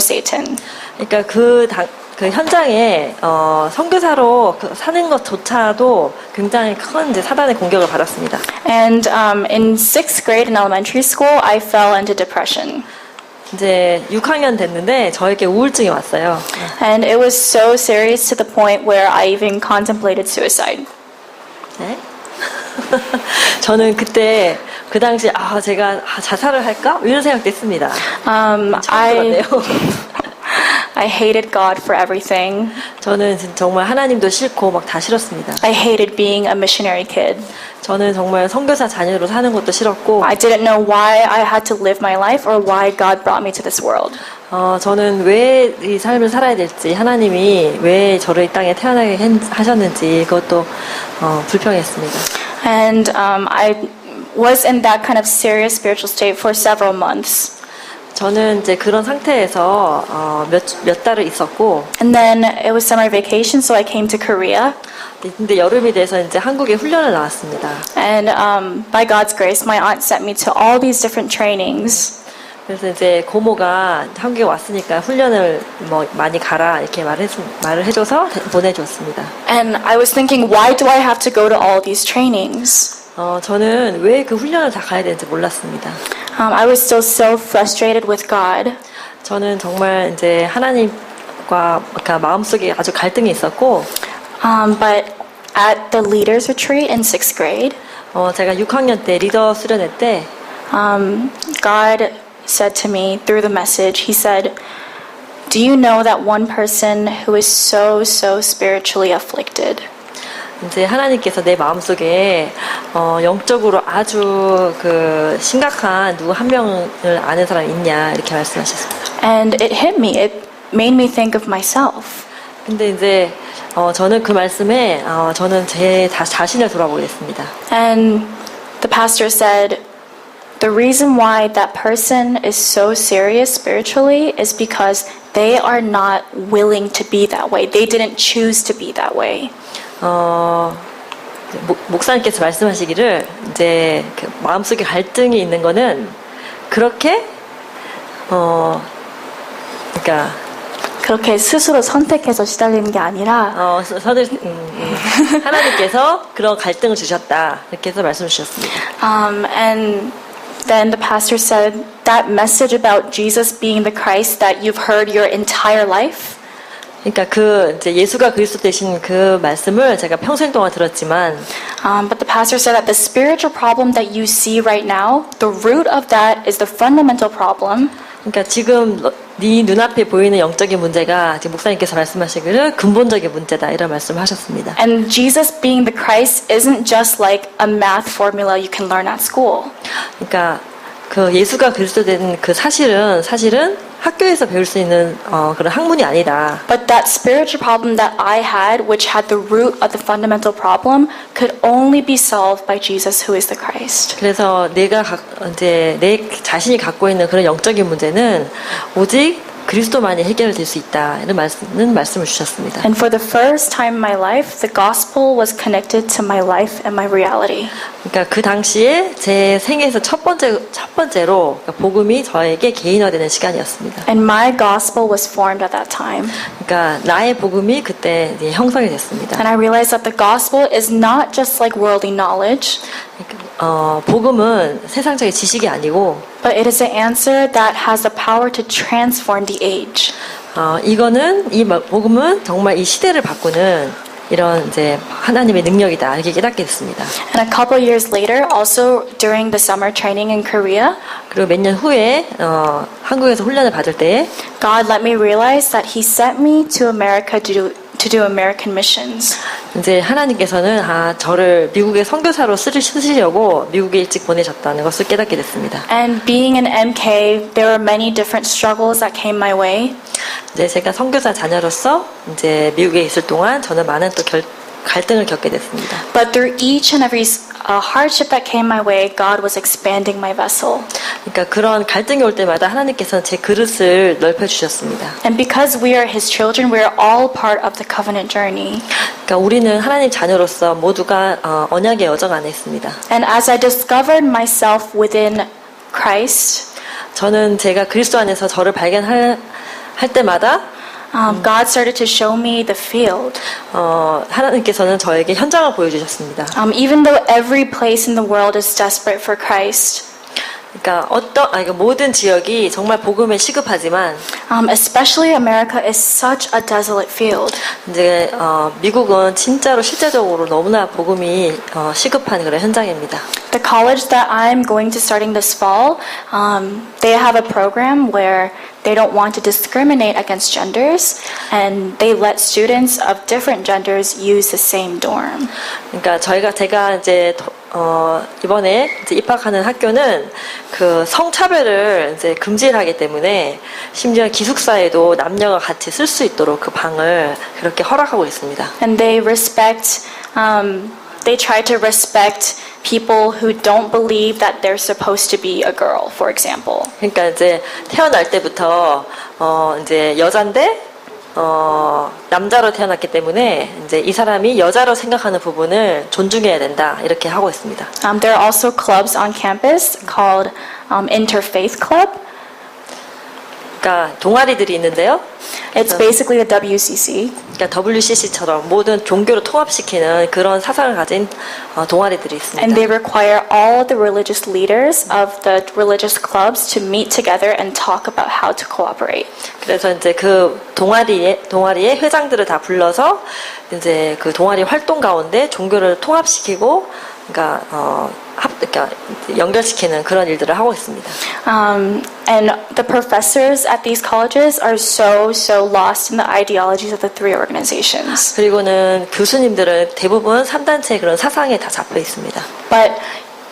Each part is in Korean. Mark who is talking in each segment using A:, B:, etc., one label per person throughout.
A: Satan.
B: 그러니까 그, 당, 그 현장에 어, 선교사로 그 사는 것조차도 굉장히 큰 이제 사단의 공격을 받았습니다.
A: And um, in sixth grade in elementary school, I fell into depression.
B: 이제 6학년 됐는데 저에게 우울증이 왔어요.
A: And it was so serious to the point where I even contemplated suicide.
B: 네? 저는 그때 그 당시 아 제가 아, 자살을 할까 이런 생각도 했습니다.
A: Um, I. I hated God for everything.
B: 저는 진- 정말 하나님도 싫고 막 다 싫었습니다.
A: I hated being a missionary kid.
B: 저는 정말 선교사 자녀로 사는 것도 싫었고
A: I didn't know why I had to live my life or why God brought me to this world.
B: 어, 저는 왜 이 삶을 살아야 될지 하나님이 왜 저를 이 땅에 태어나게 했- 하셨는지 그것도 어, 불평했습니다.
A: And um, I was in that kind of serious spiritual state for several months.
B: 저는 이제 그런 상태에서 어, 몇, 몇 달을 있었고
A: And then it was summer vacation, so I came to Korea.
B: 근데 여름이 돼서 이제 한국에 훈련을 나왔습니다.
A: And um, by God's grace, my aunt sent me to all these different trainings.
B: 그래서 이제 고모가 한국에 왔으니까 훈련을 뭐 많이 가라 이렇게 말해 말을 해줘서 보내줬습니다.
A: And I was thinking, why do I have to go to all these trainings?
B: 어, 저는 왜 그 훈련을 다 가야 되는지 몰랐습니다.
A: Um, I was still so frustrated with God.
B: 저는 정말 이제 하나님과 그러니까 마음속에 아주 갈등이 있었고
A: Um, but at the leaders retreat in sixth grade,
B: 어, 제가 6학년 때 리더 수련회 때
A: um, God said to me through the message, He said, Do you know that one person who is so, so spiritually afflicted?
B: 이제 하나님께서 내 마음속에 어, 영적으로 아주 그 심각한 누구 한 명을 아는 사람 있냐 이렇게 말씀하셨습니다.
A: And it hit me. It made me think of myself.
B: 근데 이제 어, 저는 그 말씀에 어, 저는 제 자, 자신을 돌아보게 됐습니다.
A: And the pastor said, The reason why that person is so serious spiritually is because they are not willing to be that way. They didn't choose to be that way.
B: 어, 목, 목사님께서 말씀하시기를 이제 그 마음속에 갈등이 있는 거는 그렇게 어 그러니까
A: 그렇게 스스로 선택해서 시달리는 게 아니라
B: 어 서- 서들 음, 음. 하나님께서 그런 갈등을 주셨다 이렇게 해서 말씀 주셨습니다.
A: um, and then the pastor said that message about Jesus being the Christ that you've heard your entire life
B: 그러니까 그 이제 예수가 그리스도 되신 그 말씀을 제가 평생 동안 들었지만
A: Um, but the pastor said that the spiritual problem that you see right now, the root of that is the fundamental problem.
B: 그러니까 지금 너- 네 눈앞에 보이는 영적인 문제가 지금 목사님께서 말씀하시기를 근본적인 문제다 이런 말씀을 하셨습니다.
A: And Jesus being the Christ isn't just like a math formula you can learn at school.
B: 그러니까 그 예수가 그리스도 된 그 사실은 사실은 학교에서 배울 수 있는 어, 그런 학문이 아니다.
A: But that spiritual problem that I had, which had the root of the fundamental problem, could only be solved by Jesus, who is the Christ.
B: 그래서 내가 각- 이제 내 자신이 갖고 있는 그런 영적인 문제는 오직 그리스도만이 해결될 수 있다 이런 말씀은 말씀을 주셨습니다.
A: And for the first time in my life, the gospel was connected to my life and my reality.
B: 그러니까 그 당시에 제 생에서 첫 번째 첫 번째로 그러니까 복음이 저에게 개인화되는 시간이었습니다.
A: And my gospel was formed at that time.
B: 그러니까 나의 복음이 그때 이제 형성이 됐습니다.
A: And I realized that the gospel is not just like worldly knowledge,
B: 어, 복음은 세상적인 지식이 아니고
A: but it is an answer that has the power to transform the age.
B: 어, 이거는 이 마- 복음은 정말 이 시대를 바꾸는 이런 이제 하나님의 능력이다 이렇게 깨닫게 됐습니다.
A: And a couple years later, also during the summer training in Korea,
B: 그리고 몇 년 후에 어, 한국에서 훈련을 받을 때
A: God let me realize that He sent me to America to do, to do American missions.
B: 이제 하나님께서는 아 저를 미국의 선교사로 쓰시려고 미국에 일찍 보내셨다는 것을 깨닫게 됐습니다.
A: And being an MK, there were many different struggles that came my way.
B: 이제 제가 선교사 자녀로서 이제 미국에 있을 동안 저는 많은 또 결, 갈등을 겪게 됐습니다.
A: But through each and every uh, hardship that came my way, God was expanding my vessel.
B: 그러니까 그런 갈등이 올 때마다 하나님께서는 제 그릇을 넓혀 주셨습니다.
A: And because we are His children, we are all part of the covenant journey.
B: 그러니까 우리는 하나님 자녀로서 모두가 어, 언약의 여정 안에 있습니다.
A: And as I discovered myself within Christ,
B: 저는 제가 그리스도 안에서 저를 발견할 할 때마다
A: um, God started to show me the field.
B: 어, 하나님께서는 저에게 현장을 보여주셨습니다.
A: Um, even though every place in the world is desperate for Christ,
B: 그러니까 어떤 아니 그 모든 지역이 정말 복음에 시급하지만
A: um, especially America is such a desolate field.
B: 이제 어, 미국은 진짜로 실제적으로 너무나 복음이 어, 시급한 그런 현장입니다.
A: The college that I'm going to starting this fall, um, they have a program where they don't want to discriminate against genders, and they let students of different genders use the same dorm.
B: 그러니까 저희가 제가 이제 도- 어, 이번에 입학하는 학교는 그 성차별을 이제 금지를 하기 때문에 심지어 기숙사에도 남녀가 같이 쓸 수 있도록 그 방을 그렇게 허락하고 있습니다.
A: And they respect, um, they try to respect people who don't believe that they're supposed to be a girl, for example.
B: 그러니까 이제 태어날 때부터 어 이제 여잔데 어 남자로 태어났기 때문에 이제 이 사람이 여자로 생각하는 부분을 존중해야 된다 이렇게 하고 있습니다.
A: Um, there are also clubs on campus called um, Interfaith Club.
B: 그러니까 동아리들이 있는데요.
A: It's basically the WCC.
B: 그러니까 WCC처럼 모든 종교를 통합시키는 그런 사상을 가진 어, 동아리들이 있습니다.
A: And they require all the religious leaders of the religious clubs to meet together and talk about how to cooperate.
B: 그래서 이제 그 동아리의 동아리의 회장들을 다 불러서 이제 그 동아리 활동 가운데 종교를 통합시키고 그러니까 어 합, 그러니까 연결시키는 그런 일들을 하고 있습니다.
A: Um, and the professors at these colleges are so, so lost in the ideologies of the three organizations.
B: 그리고는 교수님들은 대부분 3단체의 그런 사상에 다 잡혀 있습니다.
A: But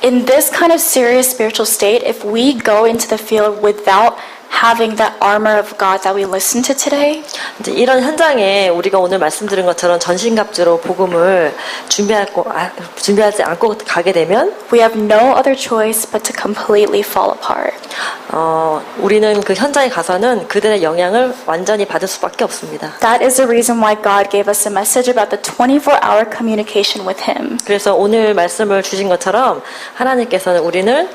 A: in this kind of serious spiritual state, if we go into the field without having that armor of God that we listened to today,
B: 이제 이런 현장에 우리가 오늘 말씀드린 것처럼 전신갑주로 복음을 준비할 거, 아, 준비하지 않고 가게 되면
A: we have no other choice but to completely fall apart.
B: 어, 우리는 그 현장에 가서는 그들의 영향을 완전히 받을 수밖에 없습니다.
A: That is the reason why God gave us a message about the 24 hour communication with Him.
B: 그래서 오늘 말씀을 주신 것처럼 하나님께서는 우리는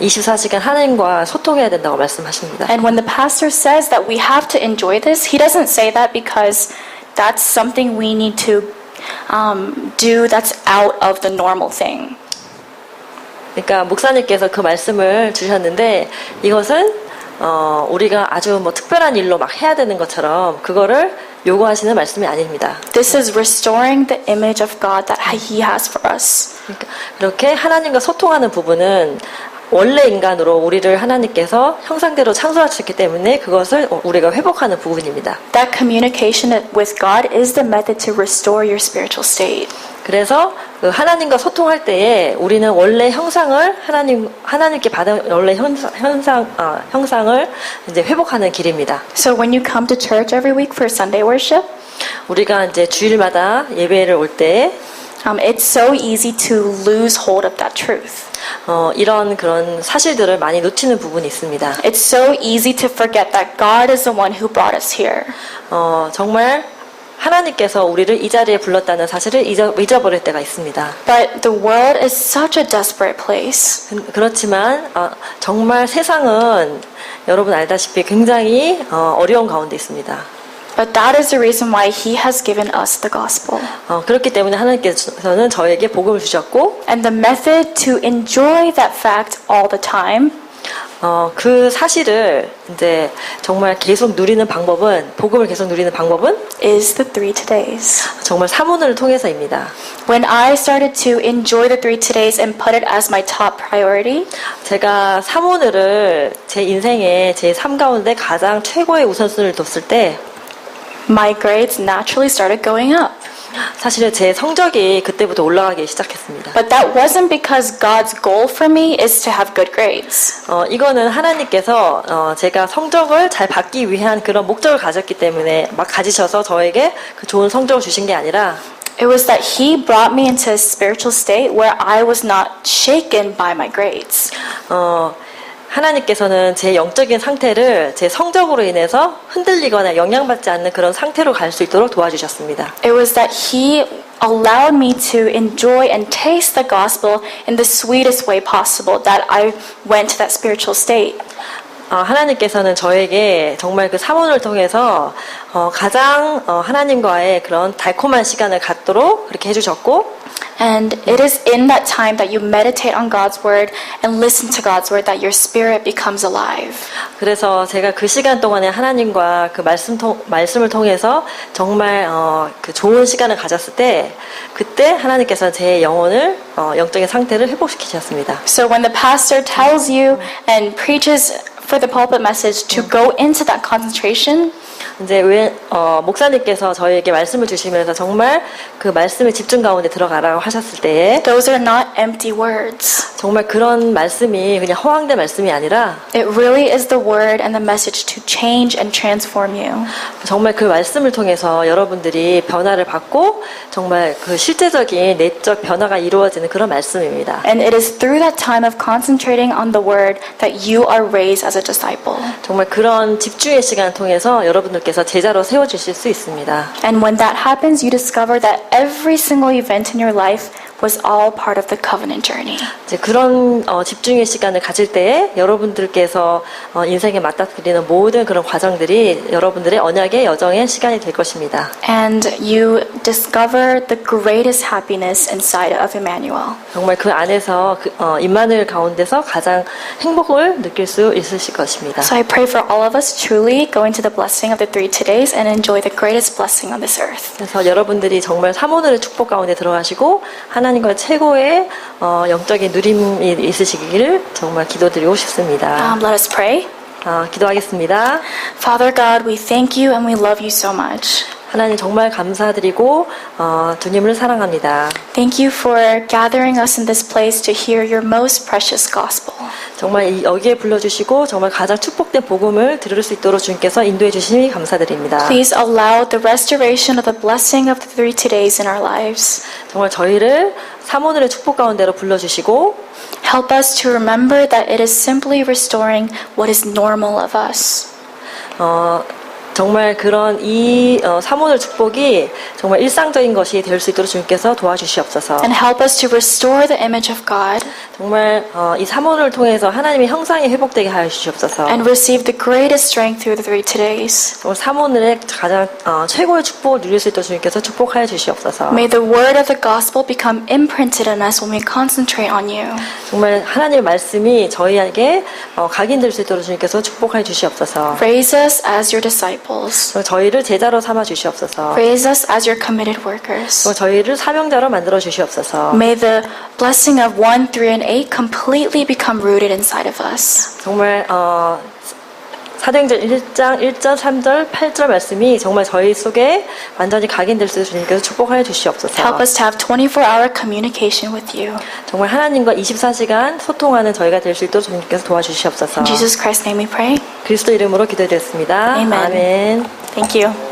B: 24시간 하나님과 소통해야 된다고 말씀하십니다.
A: And when the pastor says that we have to enjoy this, he doesn't say that because that's something we need to um, do that's out of the normal thing.
B: 그러니까 목사님께서 그 말씀을 주셨는데 이것은 어, 우리가 아주 뭐 특별한 일로 막 해야 되는 것처럼 그거를 요구하시는 말씀이 아닙니다.
A: This is restoring the image of God that He has for us.
B: 그러니까 그렇게 하나님과 소통하는 부분은 원래 인간으로 우리를 하나님께서 형상대로 창조하셨기 때문에 그것을 우리가 회복하는 부분입니다.
A: That communication with God is the method to restore your spiritual state.
B: 그래서 그 하나님과 소통할 때에 우리는 원래 형상을 하나님 하나님께 받은 원래 현상 현상 아, 형상을 이제 회복하는 길입니다.
A: So when you come to church every week for Sunday worship,
B: 우리가 이제 주일마다 예배를 올 때
A: um, it's so easy to lose hold of that truth.
B: 어, 이런 그런 사실들을 많이 놓치는 부분이 있습니다.
A: It's so easy to forget that God is the one who brought us here.
B: 어, 정말 하나님께서 우리를 이 자리에 불렀다는 사실을 잊어, 잊어버릴 때가 있습니다.
A: But the world is such a desperate place.
B: 그- 그렇지만 어, 정말 세상은 여러분 알다시피 굉장히 어, 어려운 가운데 있습니다.
A: But that is the reason why He has given us the gospel.
B: 어, 그렇기 때문에 하나님께서는 저에게 복음을 주셨고
A: And the method to enjoy that fact all the time
B: 어, 그 사실을 이제 정말 계속 누리는 방법은 복음을 계속 누리는 방법은
A: is the three todays.
B: 정말 사문을 통해서입니다.
A: When I started to enjoy the three todays and put it as my top priority,
B: 제가 사문을 제 인생의 제삶 가운데 가장 최고의 우선순위를 뒀을 때
A: my grades naturally started going up.
B: 사실은 제 성적이 그때부터 올라가기 시작했습니다.
A: But that wasn't because God's goal for me is to have good grades.
B: 어, 이거는 하나님께서 어, 제가 성적을 잘 받기 위한 그런 목적을 가졌기 때문에 막 가지셔서 저에게 그 좋은 성적을 주신 게 아니라
A: It was that He brought me into a spiritual state where I was not shaken by my grades.
B: 어, 하나님께서는 제 영적인 상태를 제 성적으로 인해서 흔들리거나 영향받지 않는 그런 상태로 갈 수 있도록 도와주셨습니다.
A: It was that He allowed me to enjoy and taste the gospel in the sweetest way possible, that I went to that spiritual state.
B: 어, 하나님께서는 저에게 정말 그 사모를 통해서 어, 가장 어, 하나님과의 그런 달콤한 시간을 갖도록 그렇게 해주셨고
A: And it is in that time that you meditate on God's word and listen to God's word that your spirit becomes alive.
B: 그래서 제가 그 시간 동안에 하나님과 그 말씀 통, 말씀을 통해서 정말 어, 그 좋은 시간을 가졌을 때 그때 하나님께서 제 영혼을 어, 영적인 상태를 회복시키셨습니다.
A: So when the pastor tells you and preaches for the pulpit message to go into that concentration,
B: 이제 왜 어, 목사님께서 저희에게 말씀을 주시면서 정말 그 말씀의 집중 가운데 들어가라고 하셨을 때에
A: those are not empty words.
B: 정말 그런 말씀이 그냥 허황된 말씀이 아니라
A: It really is the word and the message to change and transform you.
B: 정말 그 말씀을 통해서 여러분들이 변화를 받고 정말 그 실제적인 내적 변화가 이루어지는 그런 말씀입니다.
A: And it is through that time of concentrating on the word that you are raised as a disciple.
B: 정말 그런 집중의 시간을 통해서 여러분들께 서 제자로 세워주실 수 있습니다.
A: And when that happens, you discover that every single event in your life was all part of the covenant journey.
B: 이제 그런 어, 집중의 시간을 가질 때에 여러분들께서 어, 인생에 맞닥뜨리는 모든 그런 과정들이 여러분들의 언약의 여정의 시간이 될 것입니다.
A: And you discover the greatest happiness inside of Emmanuel.
B: 정말 그 안에서 그, 어, 임마누엘 가운데서 가장 행복을 느낄 수 있으실 것입니다.
A: So I pray for all of us truly go into the blessing of the three todays and enjoy the greatest blessing on this earth.
B: 그래서 여러분들이 정말 사모늘의 축복 가운데 들어가시고 하나 님과 최고의 어, 영적인 누림이 있으시기를 정말 기도드리고 싶습니다.
A: Um, let us pray.
B: 어, 기도하겠습니다.
A: Father God, we thank you and we love you so much.
B: 하나님 정말 감사드리고 어, 주님을 사랑합니다.
A: Thank you for gathering us in this place to hear your most precious gospel.
B: 정말 이- 여기에 불러주시고 정말 가장 축복된 복음을 들을 수 있도록 주님께서 인도해 주시니 감사드립니다.
A: Please allow the restoration of the blessing of the three todays in our lives.
B: 정말 저희를 사모늘의 축복 가운데로 불러주시고
A: Help us to remember that it is simply restoring what is normal of us.
B: 어, 정말 그런 이 어, 사모늘 축복이 정말 일상적인 것이 될 수 있도록 주님께서 도와주시옵소서.
A: And help us to restore the image of God
B: 정말 어, 이 사모를 통해서 하나님의 형상이 회복되게 하여 주시옵소서.
A: and receive the greatest strength through the three todays.
B: 정말 사모늘의 가장 어, 최고의 축복을 누릴 수 있도록 주님께서 축복하여 주시옵소서.
A: May the word of the gospel become imprinted in us when we concentrate on you.
B: 정말 하나님의 말씀이 저희에게 어, 각인될 수 있도록 주님께서 축복하여 주시옵소서.
A: Raise us as your disciples.
B: 정말 저희를 제자로 삼아 주시옵소서.
A: Raise us as your committed workers.
B: 저희를 사명자로 만들어 주시옵소서.
A: May the blessing of 1, 3, and 8 completely become rooted inside of us.
B: 정말 어, 사도행전 1장 1절 3절 8절 말씀이 정말 저희 속에 완전히 각인될 수 주님께서 축복하여 주시옵소서.
A: Help us to have 24 hour communication with you.
B: 정말 하나님과 24시간 소통하는 저희가 될 수 있도록 주님께서 도와주시옵소서.
A: In Jesus Christ's name we pray.
B: 그리스도 이름으로 기도드렸습니다.
A: Amen.
B: 아멘.
A: Thank you.